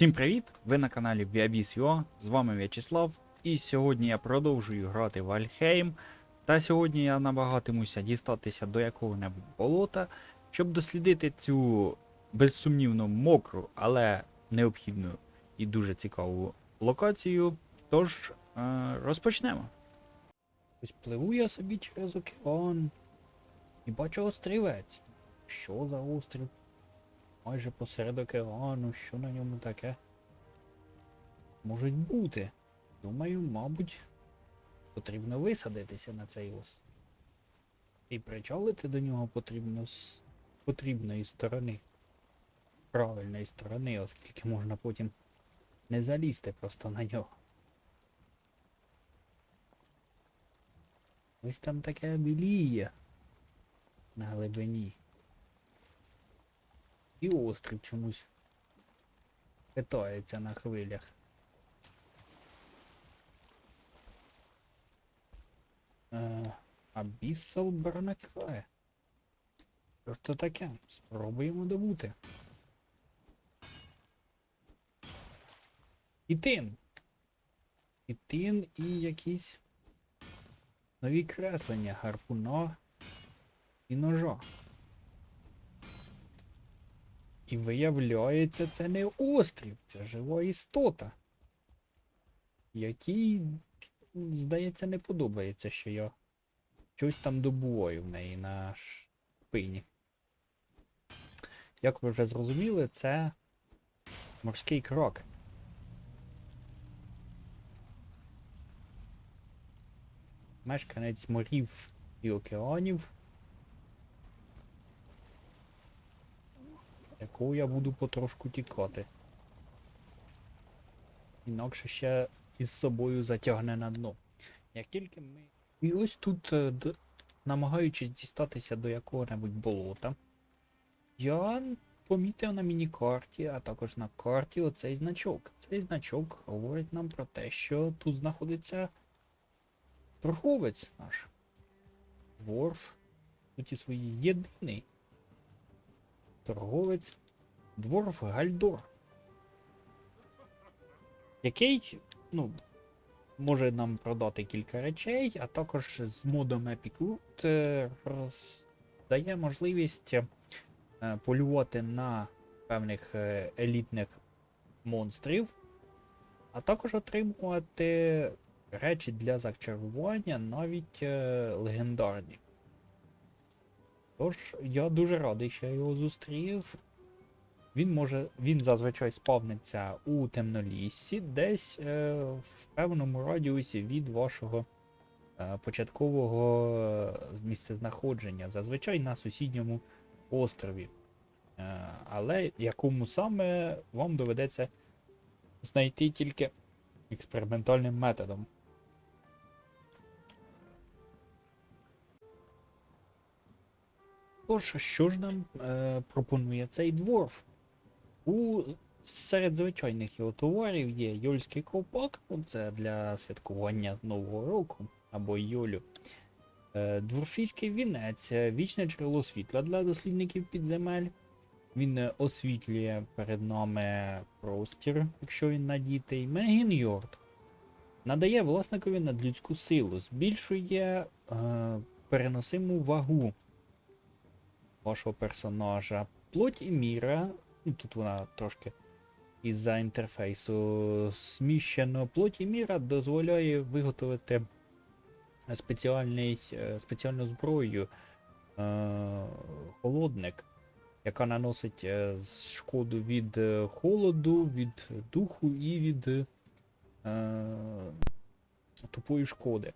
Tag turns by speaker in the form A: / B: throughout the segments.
A: Всім привіт! Ви на каналі Viabis.ua, з вами В'ячеслав, і сьогодні я продовжую грати в Альхейм. Та сьогодні я намагатимуся дістатися до якого-небудь болота, щоб дослідити цю безсумнівно мокру, але необхідну і дуже цікаву локацію. Тож е, розпочнемо. Ось пливу я собі через океан і бачу острівець. Що за острів? Майже посеред океану, що на ньому таке? Можуть бути. Думаю, мабуть, потрібно висадитися на цей ос. І причалити до нього потрібно з потрібної сторони. Правильної сторони, оскільки можна потім не залізти просто на нього. Ось там таке біліє на глибині. І острів чомусь питається на хвилях. Е, а Біссел проникає. Що ж то таке? Спробуємо добути. Ітин. Ітин і якісь нові креслення гарпуна і ножа. І виявляється, це не острів, це жива істота. Якій, здається, не подобається, що я щось там добуваю в неї на шпині. Як ви вже зрозуміли, це морський крок. Мешканець морів і океанів. Яку я буду потрошку тікати. Інакше ще із собою затягне на дно. Як тільки ми. І ось тут, е, намагаючись дістатися до якого-небудь болота, я помітив на міні-карті, а також на карті оцей значок. Цей значок говорить нам про те, що тут знаходиться торговець наш. Тут і свої єдиний торговець Дворф Гальдор. Який, ну, може нам продати кілька речей, а також з модом Epic Root е, роздає можливість е, полювати на певних е, елітних монстрів, а також отримувати речі для зачарування, навіть легендарні. Тож я дуже радий, що я його зустрів. Він може, він зазвичай спавниться у темноліссі, десь е, в певному радіусі від вашого е, початкового е, місцезнаходження, зазвичай на сусідньому острові. Е, але якому саме вам доведеться знайти тільки експериментальним методом. Тож, що ж нам е, пропонує цей дворф? У серед звичайних його товарів є Йольський ковпак, ну, це для святкування Нового року або Йолю. Е, дворфійський вінець, е, вічне джерело світла для дослідників підземель. Він е, освітлює перед нами простір, якщо він надітий. Мегін Йорд надає власникові надлюдську силу, збільшує е, переносиму вагу вашого персонажа. Плоть і міра. Ну, тут вона трошки із-за інтерфейсу зміщено. Плоть і міра дозволяє виготовити спеціальний, е, спеціальну зброю е, холодник, яка наносить е, шкоду від е, холоду, від духу і від е, тупої шкоди.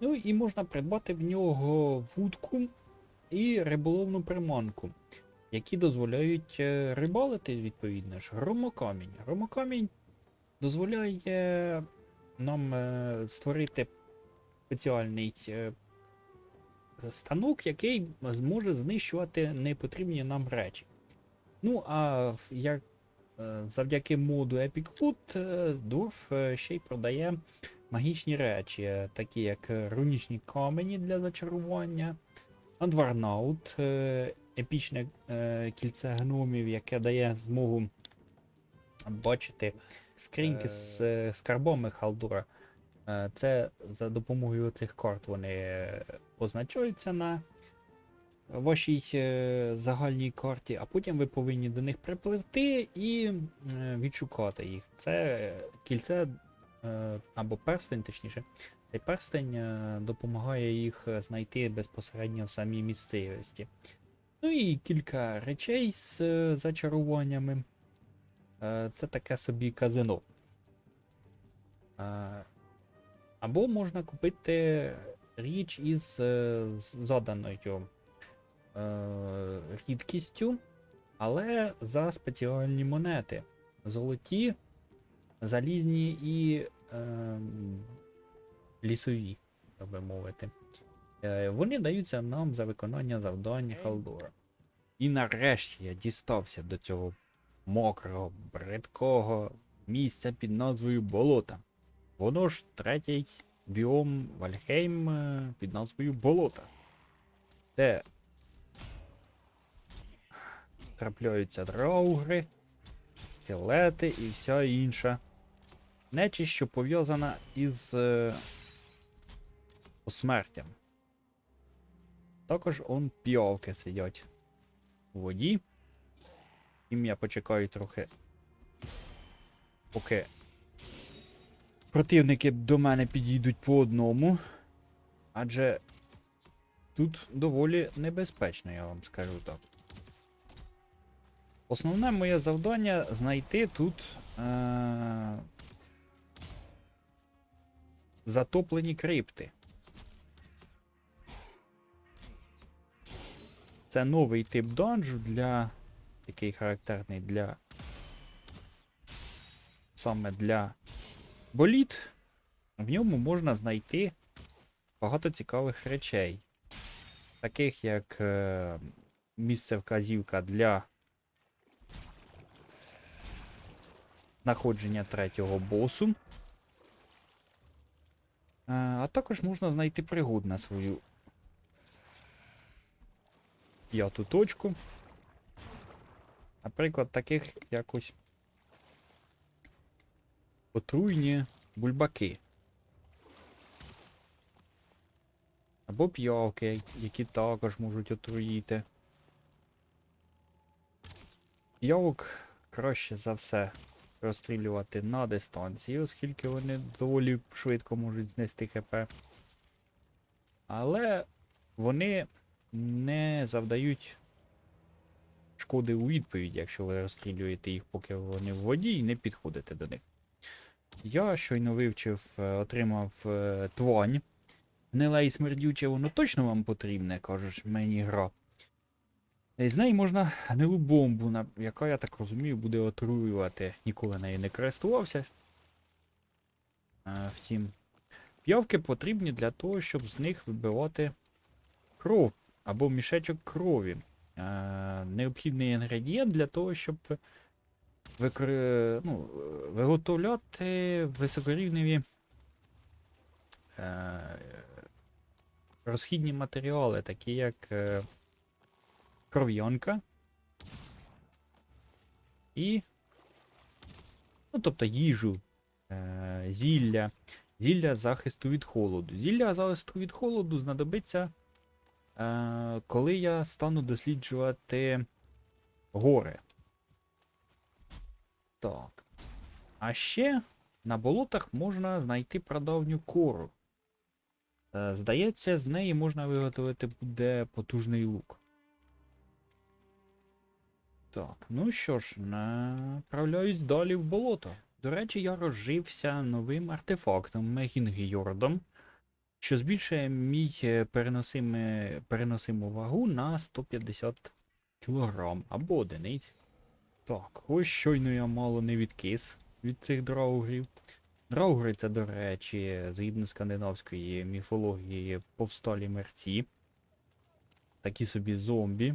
A: Ну і можна придбати в нього вудку і риболовну приманку, які дозволяють е, рибалити, відповідно ж, громокамінь. Громокамінь дозволяє нам е, створити спеціальний е, станок, який зможе знищувати непотрібні нам речі. Ну, а як завдяки моду Epic Food, Дворф е, ще й продає магічні речі, такі як рунічні камені для зачарування, Адварнаут, е, епічне е, кільце гномів, яке дає змогу бачити скриньки з е, скарбами Халдура. Це за допомогою цих карт вони позначаються на вашій загальній карті, а потім ви повинні до них припливти і відшукати їх. Це кільце або перстень, точніше. Цей перстень е, допомагає їх е, знайти безпосередньо в самій місцевості. Ну і кілька речей з е, зачаруваннями. Це таке собі казино. Або можна купити річ із заданою рідкістю, але за спеціальні монети. Золоті, залізні і е, лісові, так би мовити. Е, Вони даються нам за виконання завдань Халдора. І нарешті я дістався до цього мокрого, бридкого місця під назвою Болота. Воно ж третій біом Вальхейм е, під назвою Болота. Де трапляються драугри, скелети і вся інша. Нечість, що пов'язана із е, посмертям. Також он піовки сидять у воді. Їм я почекаю трохи. Поки противники до мене підійдуть по одному. Адже тут доволі небезпечно, я вам скажу так. Основне моє завдання знайти тут е- затоплені крипти. Це новий тип донжу для. який характерний для. Саме для боліт. В ньому можна знайти багато цікавих речей. Таких як е, місце вказівка для знаходження третього босу. Е, а також можна знайти пригод на свою п'яту точку. Наприклад, таких якось отруйні бульбаки. Або п'явки, які також можуть отруїти. П'явок краще за все розстрілювати на дистанції, оскільки вони доволі швидко можуть знести ХП. Але вони не завдають шкоди у відповідь, якщо ви розстрілюєте їх, поки вони в воді, і не підходите до них. Я щойно вивчив, е, отримав е, твань. Гниле і смердюче, воно точно вам потрібне, кажуть мені гра. І з неї можна гнилу бомбу, яка, я так розумію, буде отруювати. Ніколи нею не користувався. Е, втім, п'явки потрібні для того, щоб з них вибивати кров або мішечок крові. Е, необхідний інгредієнт для того, щоб викр... ну, виготовляти високорівневі е, розхідні матеріали, такі як е, кров'янка і. Ну, тобто їжу, зілля, зілля захисту від холоду. Зілля захисту від холоду знадобиться, е, коли я стану досліджувати гори. Так. А ще на болотах можна знайти прадавню кору. Е, Здається, з неї можна виготовити буде потужний лук. Так, ну що ж, направляюсь далі в болото. До речі, я розжився новим артефактом Мегінгйордом, що збільшує мій е, переносиме, переносиму вагу на 150 кг або одиниць. Так, ось щойно я мало не відкис від цих драугрів. Драугри це, до речі, згідно скандинавської міфології, повсталі мерці. Такі собі зомбі.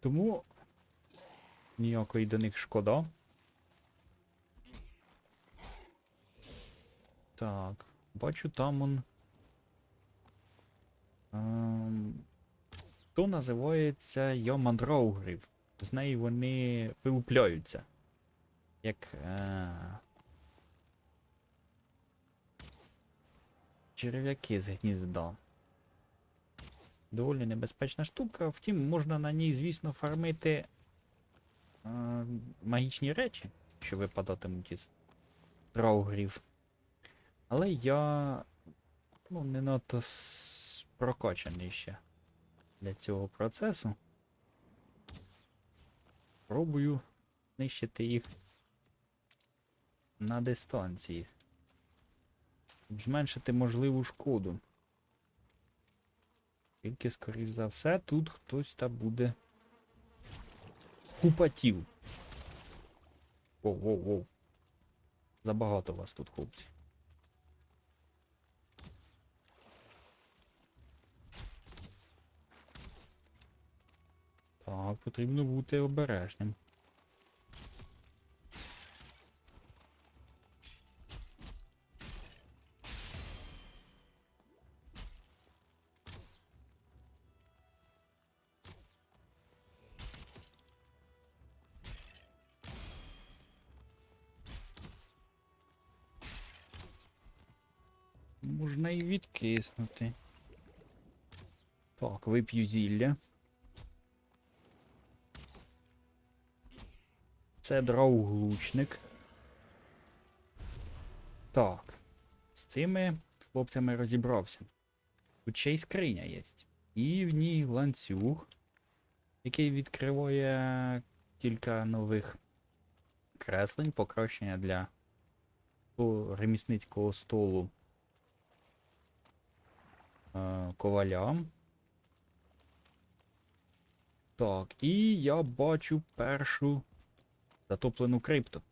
A: Тому ніякої до них шкода. Так, бачу там он. Ем, то називається яма драугрів. З неї вони вилупляються. як. Е... Черв'яки з гнізда. Доволі небезпечна штука, втім, можна на ній, звісно, фармити е, магічні речі, що випадатимуть із траугрів. Але я ну, не надто прокачаний ще для цього процесу. Пробую знищити їх на дистанції. Щоб зменшити можливу шкоду. Тільки, скоріш за все, тут хтось та буде купатів. Воу-воу-воу. Забагато вас тут, хлопці. Так, потрібно бути обережним. Можна і відкиснути. Так, вип'ю зілля. Це драуглучник. Так. З цими хлопцями розібрався. Тут ще й скриня є. І в ній ланцюг, який відкриває кілька нових креслень, покращення для ремісницького столу е, коваля. Так, і я бачу першу затоплену крипту.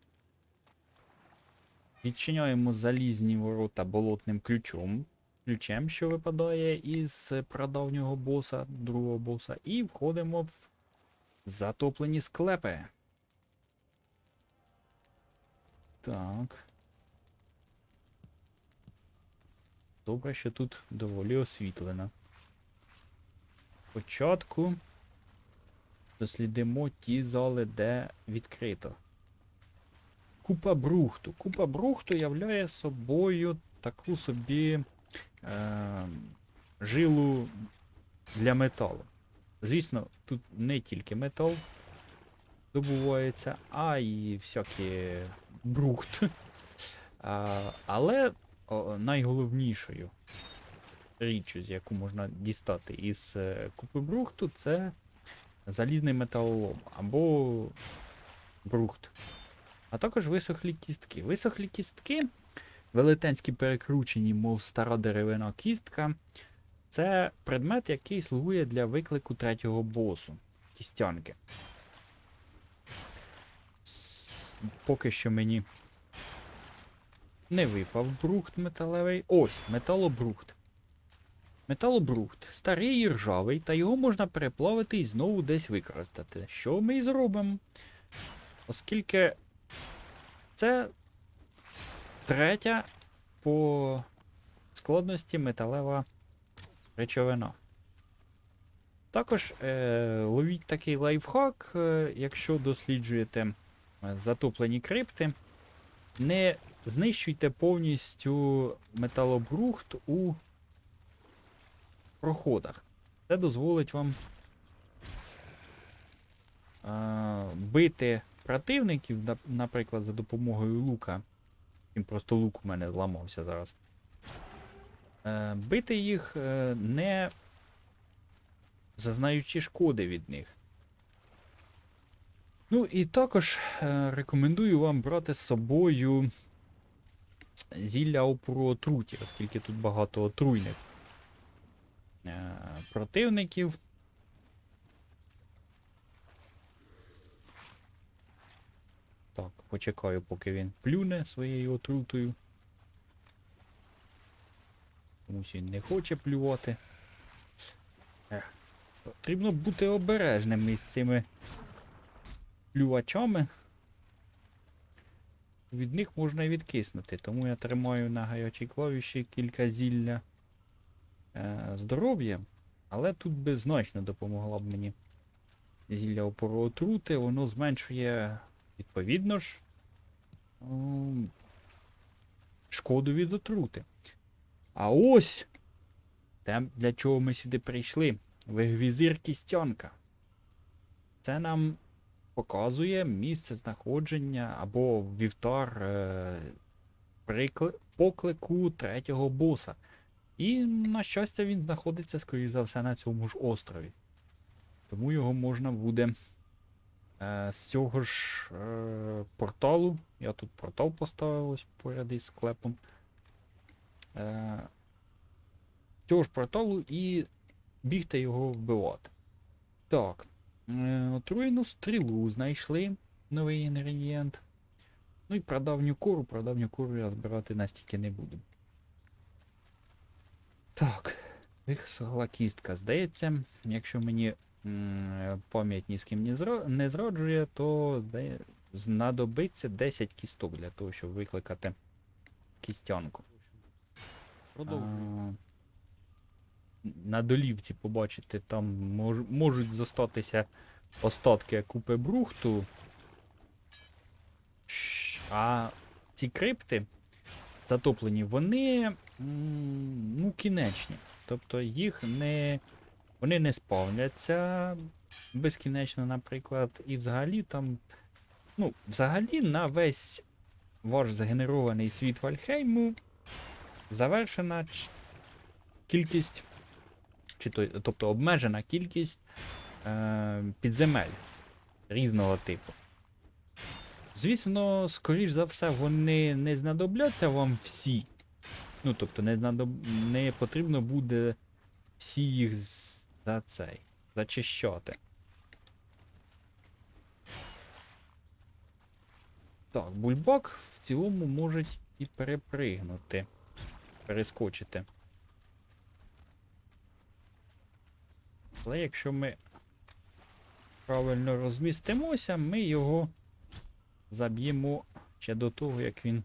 A: Відчиняємо залізні ворота болотним ключом. Ключем, що випадає із прадавнього боса, другого боса, і входимо в затоплені склепи. Так. Добре, що тут доволі освітлено. Спочатку дослідимо ті зали, де відкрито. Купа брухту. Купа брухту являє собою таку собі е, жилу для металу. Звісно, тут не тільки метал добувається, а й всякий брухт. А, але найголовнішою річчю, з яку можна дістати із е, купи брухту, це залізний металолом або брухт. А також висохлі кістки. Висохлі кістки, велетенські перекручені, мов стара деревина кістка. Це предмет, який слугує для виклику третього босу кістянки. Поки що мені не випав брухт металевий. Ось, металобрухт. Металобрухт старий і ржавий, та його можна переплавити і знову десь використати. Що ми і зробимо? Оскільки це третя по складності металева речовина. Також е, ловіть такий лайфхак, е, якщо досліджуєте е, затоплені крипти, не знищуйте повністю металобрухт у проходах. Це дозволить вам е, бити противників, наприклад, за допомогою лука. Він просто лук у мене зламався зараз. Е, бити їх е, не зазнаючи шкоди від них. Ну і також е, рекомендую вам брати з собою зілля опору отруті, оскільки тут багато отруйних противників. Так, почекаю, поки він плюне своєю отрутою. Комусь він не хоче плювати. Ех, потрібно бути обережним із цими плювачами. Від них можна і відкиснути, тому я тримаю на гарячій клавіші кілька зілля е, здоров'я, але тут би значно допомогла б мені зілля опору отрути, воно зменшує відповідно ж ем, шкоду від отрути. А ось те, для чого ми сюди прийшли. Вигвізир кістянка. Це нам показує місце знаходження або вівтар е, поклику третього боса. І, на щастя, він знаходиться, скоріш за все, на цьому ж острові. Тому його можна буде е, з цього ж е, порталу. Я тут портал поставив ось поряд із склепом. Е, з цього ж порталу і бігти його вбивати. Так. Е, отруєну стрілу знайшли новий інгредієнт. Ну і прадавню кору, прадавню кору я збирати настільки не буду. Так, висохла кістка. Здається, якщо мені пам'ять ні з ким не, зраджує, то знадобиться 10 кісток для того, щоб викликати кістянку. А, На долівці побачите, там мож, можуть зостатися остатки купи брухту. А ці крипти затоплені, вони ну, кінечні. Тобто їх не. Вони не спавняться безкінечно, наприклад. І взагалі там. Ну, взагалі на весь ваш згенерований світ Вальхейму завершена кількість, чи то, тобто обмежена кількість е, підземель різного типу. Звісно, скоріш за все, вони не знадобляться вам всі. Ну, тобто, не, знадоб... не потрібно буде всі їх за цей зачищати. Так, бульбак в цілому можуть і перепригнути. Перескочити. Але якщо ми правильно розмістимося, ми його заб'ємо ще до того, як він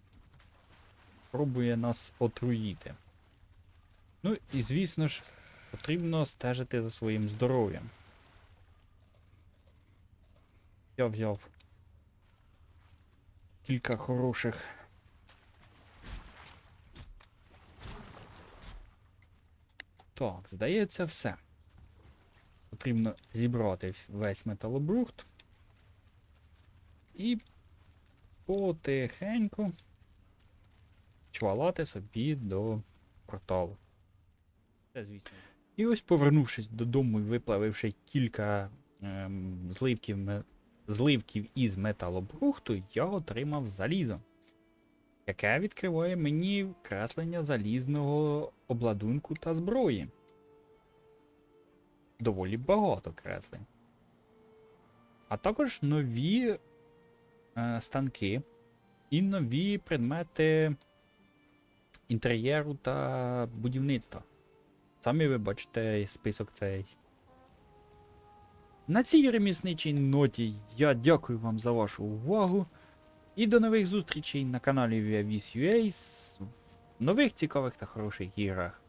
A: пробує нас отруїти. Ну і звісно ж, потрібно стежити за своїм здоров'ям. Я взяв кілька хороших. Так, здається, все. Потрібно зібрати весь металобрухт. І потихеньку чвалати собі до порталу. Це, звісно. І ось, повернувшись додому і виплавивши кілька ем, зливків, зливків із металобрухту, я отримав залізо, яке відкриває мені креслення залізного обладунку та зброї. Доволі багато креслень. А також нові станки і нові предмети інтер'єру та будівництва. Самі ви бачите список цей. На цій ремісничій ноті я дякую вам за вашу увагу. І до нових зустрічей на каналі ViaVis.ua в нових цікавих та хороших іграх.